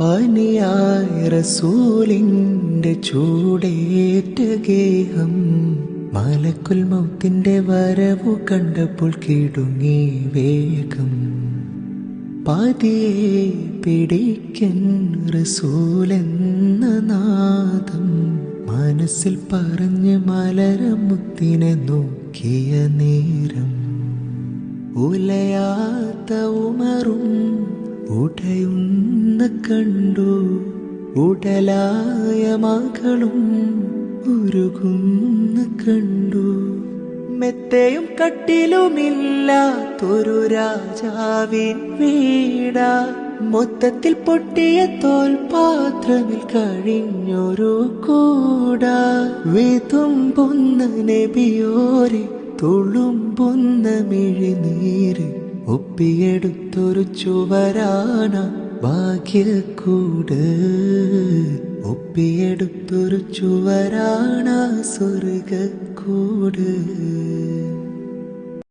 പനിയായ റസൂലിന്റെ ചൂടേറ്റ ഗേഹം മലക്കുൽ മൗത്തിന്റെ വരവു കണ്ടപ്പോൾ കിടുങ്ങി വേഗം. പതിയെ പിടിക്കൻ റസൂലെന്ന നാദം മനസ്സിൽ പറഞ്ഞ് മലരമുത്തിനെ നോക്കിയ നേരം. ഉലയാത്ത ഉമറും ഉടയുന്ന കണ്ടു. ഉടലായ മകളും ഉരുകുന്ന കണ്ടു. മെത്തയും കട്ടിലുമില്ലാത്തൊരു രാജാവിൻ വീട. മൊത്തത്തിൽ പൊട്ടിയ തോൽപാത്രമിൽ കഴിഞ്ഞൊരു കൂട. വിതുമ്പുന്ന നബിയോരെ തുളുമ്പുന്ന മിഴിനീര് ഒപ്പിയെടുത്തൊരു ചുവരാന ഭാഗ്യക്കൂട് ഒപ്പിയെടുത്തൊരു ചുവരാണ സ്വർഗക്കൂട്